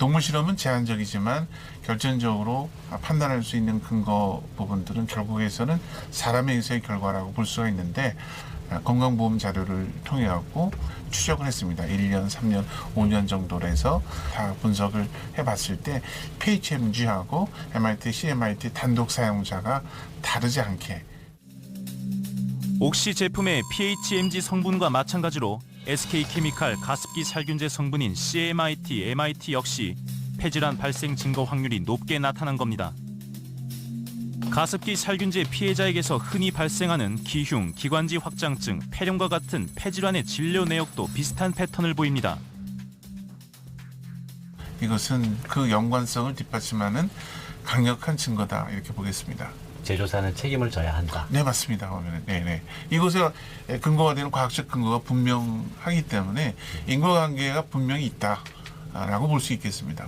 동물 실험은 제한적이지만 결정적으로 판단할 수 있는 근거 부분들은 결국에서는 사람의 의사의 결과라고 볼 수가 있는데 아, 건강보험 자료를 통해 갖고 추적을 했습니다. 1년, 3년, 5년 정도로 해서 다 분석을 해봤을 때 PHMG하고 MIT, CMIT 단독 사용자가 다르지 않게 옥시 제품의 PHMG 성분과 마찬가지로 SK케미칼 가습기 살균제 성분인 CMIT, MIT 역시 폐질환 발생 증가 확률이 높게 나타난 겁니다. 가습기 살균제 피해자에게서 흔히 발생하는 기흉, 기관지 확장증, 폐렴과 같은 폐질환의 진료 내역도 비슷한 패턴을 보입니다. 이것은 그 연관성을 뒷받침하는 강력한 증거다 이렇게 보겠습니다. 제조사는 책임을 져야 한다. 네 맞습니다. 보면은 네네 이곳에 근거가 되는 과학적 근거가 분명하기 때문에 인과관계가 분명히 있다라고 볼 수 있겠습니다.